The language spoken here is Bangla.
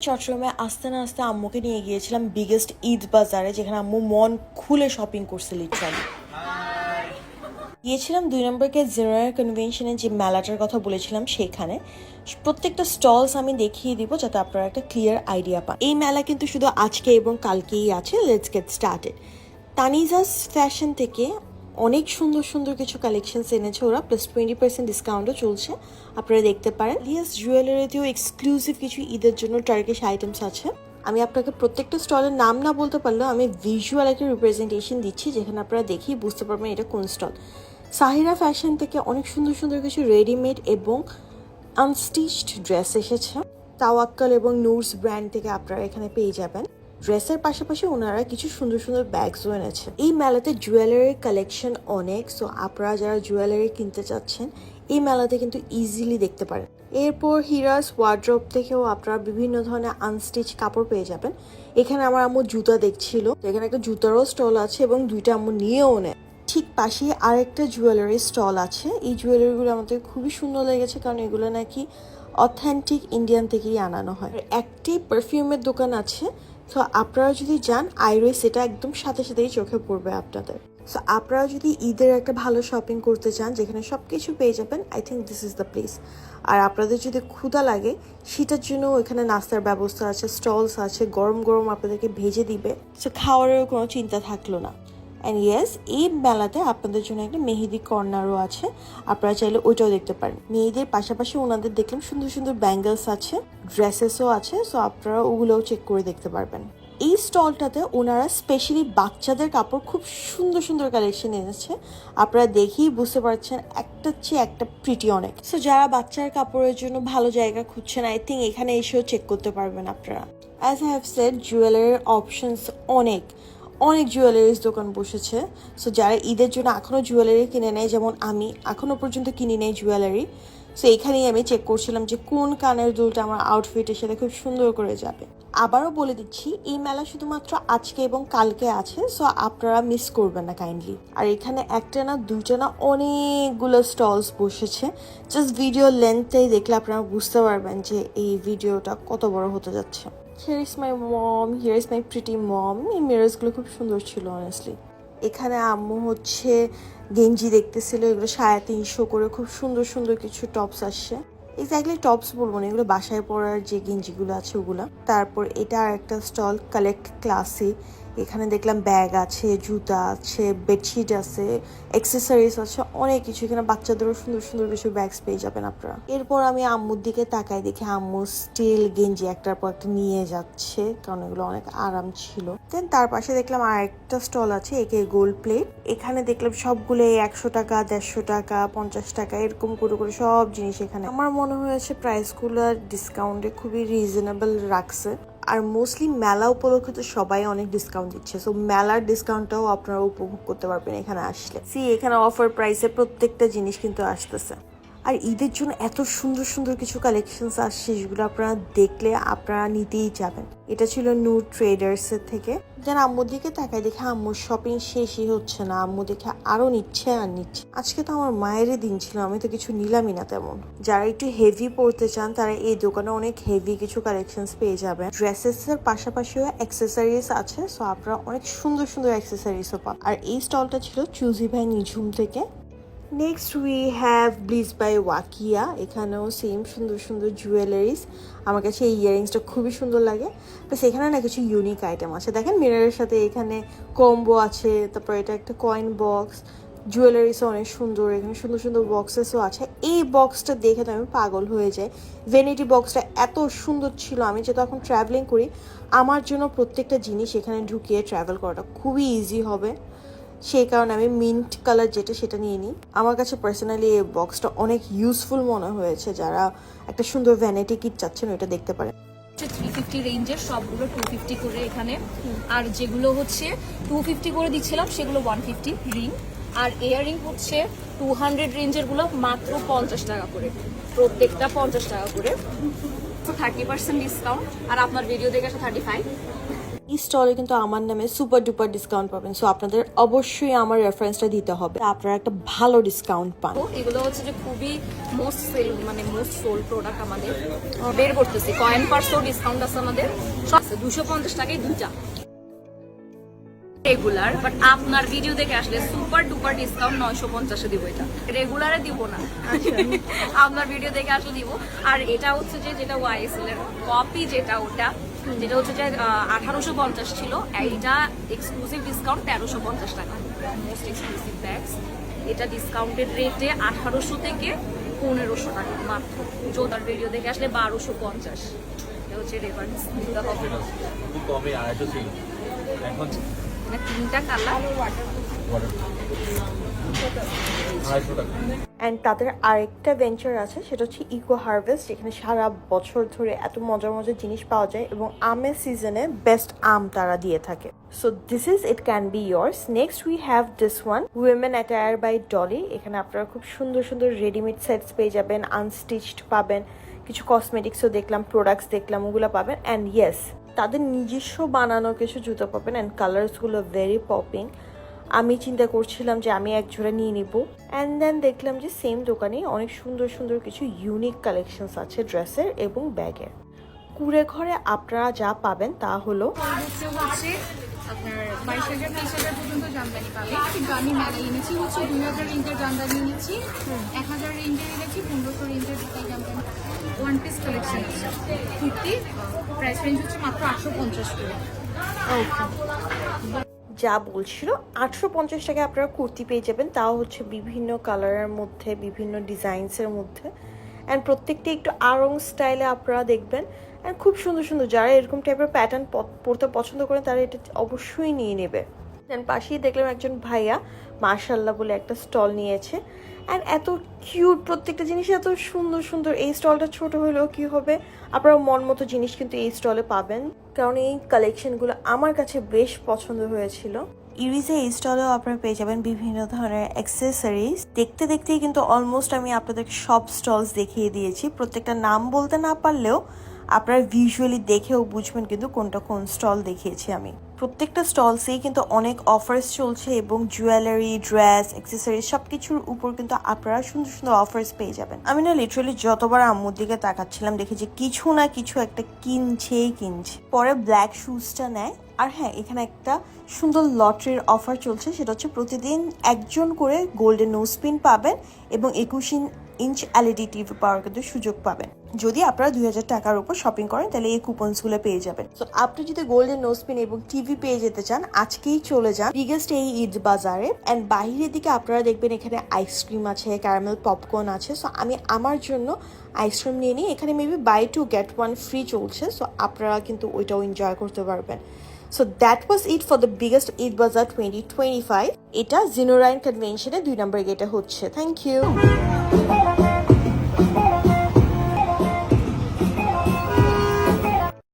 চট্টগ্রামে আস্তে না আস্তে আম্মুকে নিয়ে গিয়েছিলাম বিগেস্ট ঈদ বাজারে, যেখানে আম্মু মন খুলে শপিং করছে লিটারালি গিয়েছিলাম দুই নম্বরকে জেনারেল কনভেনশনে যে মেলাটার কথা বলেছিলাম সেখানে। প্রত্যেকটা স্টলস আমি দেখিয়ে দিব যাতে আপনারা একটা ক্লিয়ার আইডিয়া পান। এই মেলা কিন্তু শুধু আজকে এবং কালকেই আছে let's get started Tanija's fashion থেকে অনেক সুন্দর সুন্দর কিছু কালেকশন এনেছে ওরা প্লাস টোয়েন্টি পার্সেন্ট ডিসকাউন্টও চলছে। আপনারা দেখতে পারেন। লিয়াস জুয়েলারিতেও এক্সক্লুসিভ কিছু ঈদের জন্য টার্কিশ আইটেমস আছে। আমি আপনাকে প্রত্যেকটা স্টলের নাম না বলতে পারলেও আমি ভিজুয়াল একটা রিপ্রেজেন্টেশন দিচ্ছি, যেখানে আপনারা দেখেই বুঝতে পারবেন এটা কোন স্টল সাহিরা ফ্যাশন থেকে অনেক সুন্দর সুন্দর কিছু রেডিমেড এবং আনস্টিচড ড্রেস এসেছে। তাওয়াক্কাল এবং নুরস ব্র্যান্ড থেকে আপনারা এখানে পেয়ে যাবেন। ড্রেসের পাশাপাশি ওনারা কিছু সুন্দর সুন্দর ব্যাগসও এনেছে। এই মেলাতে জুয়েলারির কালেকশন অনেক সো আপনারা যারা জুয়েলারি কিনতে চাচ্ছেন, এই মেলাতে কিন্তু ইজিলি দেখতে পারেন। এরপর হিরাস ওয়ার্ড্রপ থেকেও আপনারা বিভিন্ন ধরনের আনস্টিচ কাপড় পেয়ে যাবেন। এখানে আমার আম্মু জুতা দেখছিল এখানে একটা জুতারও স্টল আছে এবং দুইটা আম্মু নিয়েও নেয়। ঠিক পাশে আরেকটা জুয়েলারি স্টল আছে। এই জুয়েলারিগুলো আমাদের খুবই সুন্দর লেগেছে কারণ এগুলো নাকি অথেন্টিক ইন্ডিয়ান থেকেই আনানো হয়। একটি পারফিউমের দোকান আছে তো আপনারা যদি যান আইরে সেটা একদম সাথে সাথেই চোখে পড়বে আপনাদের। সো আপনারা যদি ঈদের একটা ভালো শপিং করতে চান, যেখানে সব কিছু পেয়ে যাবেন I think this is the place আর আপনাদের যদি ক্ষুধা লাগে, সেটার জন্য এখানে নাস্তার ব্যবস্থা আছে স্টলস আছে, গরম গরম আপনাদেরকে ভেজে দিবে। সো খাওয়ারেরও কোনো চিন্তা থাকল না। অ্যান্ড ইয়েস এই মেলাতে আপনাদের জন্য একটা মেহেদি কর্নারও আছে। আপনারা চাইলে ওইটাও দেখতে পারেন। মেয়েদের পাশাপাশি ওনাদের দেখলাম সুন্দর সুন্দর ব্যাঙ্গেলস আছে, ড্রেসেসও আছে সো আপনারা ওগুলোও চেক করে দেখতে পারবেন। এই স্টলটাতে ওনারা স্পেশালি বাচ্চাদের কাপড় খুব সুন্দর সুন্দর কালেকশন এনেছে। আপনারা দেখেই বুঝতে পারছেন একটা চেয়ে একটা প্রিটি অনেক। সো যারা বাচ্চার কাপড়ের জন্য ভালো জায়গা খুঁজছেন আই থিঙ্ক এখানে এসেও চেক করতে পারবেন আপনারা। অ্যাজ আই হ্যাভ সেড জুয়েলারির অপশনস অনেক। অনেক জুয়েলারিস দোকান বসেছে। সো যারা ঈদের জন্য এখনও জুয়েলারি কিনে নেয়, যেমন আমি এখনও পর্যন্ত কিনি নেই জুয়েলারি সো এখানেই আমি চেক করছিলাম যে কোন কানের দুলটা আমার আউটফিটের সাথে খুব সুন্দর করে যাবে। আবারও বলে দিচ্ছি, এই মেলা শুধুমাত্র আজকে এবং কালকে আছে সো আপনারা মিস করবেন না কাইন্ডলি আর এখানে একটা না, দুইটা না অনেকগুলো স্টলস বসেছে। জাস্ট ভিডিও লেন্থটাই দেখলে আপনারা বুঝতে পারবেন যে এই ভিডিওটা কত বড় হতে যাচ্ছে। Here is my mom here is my pretty mom এই মিরার্সগুলো খুব সুন্দর ছিল অনেস্টলি এখানে আম্মু হচ্ছে গেঞ্জি দেখতেছিল, এগুলো সাড়ে তিনশো করে, খুব সুন্দর সুন্দর কিছু টপস আসছে। এক্স্যাক্টলি টপস বলব না, এগুলো বাসায় পরার যে গেঞ্জিগুলো আছে, ওগুলো। তারপর এটা আর একটা স্টল কালেক্ট ক্লাসে এখানে দেখলাম ব্যাগ আছে, জুতা আছে, বেডশিট আছে অ্যাক্সেসরিজ আছে, অনেক কিছু। এখানে বাচ্চাদেরও সুন্দর সুন্দর কিছু ব্যাগস পেয়ে যাবেন আপনারা। এরপর আমি আম্মুর দিকে তাকাই, দেখি আম্মু স্টিল গেঞ্জি একটার পর একটা নিয়ে যাচ্ছে, কারণ এগুলো অনেক আরাম ছিল। দেন তার পাশে দেখলাম আর একটা স্টল আছে, একে গোল্ড প্লেট এখানে দেখলাম সবগুলো একশো টাকা, দেড়শো টাকা, পঞ্চাশ টাকা, এরকম করে করে সব জিনিস এখানে। আমার মনে হয়েছে প্রাইসগুলো ডিসকাউন্টে খুবই রিজনেবল রাখছে। আর মোস্টলি মেলা উপলক্ষে তো সবাই অনেক ডিসকাউন্ট দিচ্ছে। সো মেলার ডিসকাউন্টটাও আপনারা উপভোগ করতে পারবেন এখানে আসলে। সি এখানে অফার প্রাইসে প্রত্যেকটা জিনিস কিন্তু আসতেছে। আর ঈদের জন্য এত সুন্দর সুন্দর কিছু কালেকশনস আসছে যেগুলো আপনারা দেখলে আপনারা নিতেই যাবেন। এটা ছিল নূর ট্রেডার্স এর থেকে। যেন আম্মুর দিকে তাকায় দেখে আম্মুর শপিং শেষই হচ্ছে না। আম্মু দেখে আরও নিচ্ছে আর নিচ্ছে। আজকে তো আমার মায়েরই দিন ছিল, আমি তো কিছু নিলামই না তেমন। যারা একটু হেভি পড়তে চান, তারা এই দোকানে অনেক হেভি কিছু কালেকশনস পেয়ে যাবেন। ড্রেসেস এর পাশাপাশিও অ্যাক্সেসরিজ আছে সো আপনারা অনেক সুন্দর সুন্দর অ্যাক্সেসরিজও পান আর এই স্টলটা ছিল চুজি ভাই নিঝুম থেকে। Next we have Bliss by Wakiya এখানেও সেম সুন্দর সুন্দর জুয়েলারিস আমার কাছে এই ইয়ারিংসটা খুবই সুন্দর লাগে। প্লাস এখানে না কিছু ইউনিক আইটেম আছে। দেখেন মিররের সাথে এখানে কম্বো আছে, তারপর এটা একটা কয়েন বক্স জুয়েলারিসও অনেক সুন্দর। এখানে সুন্দর সুন্দর বক্সেসও আছে। এই বক্সটা দেখে তো আমি পাগল হয়ে যাই। ভেনিটি বক্সটা এত সুন্দর ছিল। আমি যেহেতু এখন ট্রাভেলিং করি, আমার জন্য প্রত্যেকটা জিনিস এখানে ঢুকিয়ে ট্রাভেল করাটা খুবই ইজি হবে। সেই কারণে আমি মিন্ট কালার যেটা সেটা নিয়ে নিই। আমার কাছে পার্সোনালি এই বক্সটা অনেক ইউজফুল মনে হয়েছে যারা একটা সুন্দর ভ্যানিটি কিট চাচ্ছেন ওইটা দেখতে পারেন। থ্রি ফিফটি রেঞ্জের সবগুলো টু ফিফটি করে এখানে। আর যেগুলো হচ্ছে টু ফিফটি করে দিচ্ছিলাম, সেগুলো ওয়ান ফিফটি রিং আর ইয়াররিং হচ্ছে টু হান্ড্রেড রেঞ্জেরগুলো মাত্র পঞ্চাশ টাকা করে। প্রত্যেকটা পঞ্চাশ টাকা করে। থার্টি পার্সেন্ট ডিসকাউন্ট আর আপনার ভিডিও দেখে থার্টি ফাইভ এই স্টলে কিন্তু আমার নামে সুপার ডুপার ডিসকাউন্ট পাবেন। সো আপনাদের অবশ্যই আমার রেফারেন্সটা দিতে হবে। আপনারা একটা ভালো ডিসকাউন্ট পান। এগুলো হচ্ছে যে খুবই মোস্ট সেল মানে মোস্ট সোল প্রোডাক্ট আমাদের। বের করতেছি। কয়েন পার্সেও ডিসকাউন্ট আছে আমাদের। দুশো পঞ্চাশ টাকায় দুটা রেগুলার বাট আপনার ভিডিও দেখে আসলে সুপার ডুপার ডিসকাউন্ট নয়শো পঞ্চাশে দিব এটা। রেগুলারে দিব না। আপনার ভিডিও দেখে আসলে দিব। আর এটা হচ্ছে যে যেটা ওয়াইএসএল এর কপি যেটা ওটা যেটা হচ্ছে যে আঠারোশো পঞ্চাশ ছিল। এইটা এক্সক্লুসিভ ডিসকাউন্ট তেরোশো পঞ্চাশ টাকা। মোস্ট এক্সক্লুসিভ ব্যাগস এটা ডিসকাউন্টের রেটে আঠারোশো থেকে পনেরোশো টাকা মাত্র। জোতার ভিডিও দেখে আসলে বারোশো পঞ্চাশ। এটা হচ্ছে রেফারেন্স হবে খুব কমে আড়াইশো ছিল। এখন অ্যান্ড তাদের আরেকটা ভেঞ্চার আছে, সেটা হচ্ছে ইকো হারভেস্ট যেখানে সারা বছর ধরে এত মজার মজার জিনিস পাওয়া যায় এবং আমের সিজনে বেস্ট আম তারা দিয়ে থাকে। So this is it can be years next we have this one women attire by Dolly এখানে আপনারা খুব সুন্দর সুন্দর রেডিমেড সেটস পেয়ে যাবেন আনস্টিচড পাবেন, কিছু কসমেটিক্সও দেখলাম প্রোডাক্টস দেখলাম, ওগুলো পাবেন। অ্যান্ড ইয়েস তাদের নিজস্ব বানানো কিছু জুতো পাবেন অ্যান্ড কালার্সগুলো ভেরি পপিং আমি চিন্তা করছিলাম যে আমি এক জোড়া নিয়ে নিব। অ্যান্ড দেন দেখলাম যে সেম দোকানে অনেক সুন্দর সুন্দর কিছু ইউনিক কালেকশনস আছে ড্রেসের এবং ব্যাগের। কুড়ে ঘরে আপনারা যা পাবেন তা হলো আপনার বাইশ হাজার তেইশ হাজার পর্যন্ত জামদানি পাবে কিন্তু আমি মেলায় এনেছি হচ্ছে দুই হাজার রেঞ্জের জামদানি এনেছি। এক হাজার রেঞ্জের এনেছি পনেরোশো রেঞ্জের জামদানি। ওয়ান পিস কালেকশন আছে। কুর্তি প্রাইস রেঞ্জ হচ্ছে মাত্র আটশো পঞ্চাশ করে। যা বলছিল, আটশো পঞ্চাশ টাকায় আপনারা কুর্তি পেয়ে যাবেন। তাও হচ্ছে বিভিন্ন কালারের মধ্যে, বিভিন্ন ডিজাইনসের মধ্যে। অ্যান্ড প্রত্যেকটি একটু আরং স্টাইলে আপনারা দেখবেন। অ্যান্ড খুব সুন্দর সুন্দর, যারা এরকম টাইপের প্যাটার্ন পরতে পছন্দ করেন, তারা এটা অবশ্যই নিয়ে নেবে। দেন পাশেই দেখলাম একজন ভাইয়া মার্শাল্লাহ বলে একটা স্টল নিয়েছে। অ্যান্ড এত কিউট প্রত্যেকটা জিনিস এত সুন্দর সুন্দর। এই স্টলটা ছোট হলেও কি হবে? আপনারা মন মতো জিনিস কিন্তু এই স্টলে পাবেন। কারণ এই কালেকশনগুলো আমার কাছে বেশ পছন্দ হয়েছিল। ইরিজে এই স্টলেও আপনারা পেয়ে যাবেন বিভিন্ন ধরনের অ্যাক্সেসরিজ দেখতে দেখতেই কিন্তু অলমোস্ট আমি আপনাদের সব স্টলস দেখিয়ে দিয়েছি। প্রত্যেকটা নাম বলতে না পারলেও আপনারা ভিজুয়ালি দেখেও বুঝবেন কিন্তু কোনটা কোন স্টল দেখিয়েছি আমি। প্রত্যেকটা স্টলসেই কিন্তু অনেক অফার্স চলছে এবং জুয়েলারি ড্রেস অ্যাক্সেসরিজ সব কিছুর উপর কিন্তু আপনারা সুন্দর সুন্দর অফার্স পেয়ে যাবেন। আমি না লিটারালি যতবার আম্মুর দিকে তাকাচ্ছিলাম দেখি যে কিছু না কিছু একটা কিনছেই কিনছে। পরে ব্ল্যাক শুজটা নেয়। আর হ্যাঁ এখানে একটা সুন্দর লটারির অফার চলছে, সেটা হচ্ছে প্রতিদিন একজন করে গোল্ডেন নোজ পিন পাবেন এবং একুশ ইঞ্চ এলইডি টিভি পাওয়ার কিন্তু সুযোগ পাবেন। যদি আপনারা দুই হাজার টাকার উপর শপিং করেন, তাহলে এই কুপনসগুলো পেয়ে যাবেন। তো আপনি যদি গোল্ডেন নোজ পিন এবং টিভি পেয়ে যেতে চান, আজকেই চলে যান বিগেস্ট এই ঈদ বাজারে। অ্যান্ড বাইরের দিকে আপনারা দেখবেন এখানে আইসক্রিম আছে ক্যারামেল পপকর্ন আছে। সো আমি আমার জন্য আইসক্রিম নিয়ে নিই। এখানে maybe buy two get one free চলছে। সো আপনারা কিন্তু ওইটাও এনজয় করতে পারবেন। So that was it for the biggest Eid bazaar twenty twenty five এটা জিনোরাইন কনভেনশনে দুই নম্বর গেটে হচ্ছে। Thank you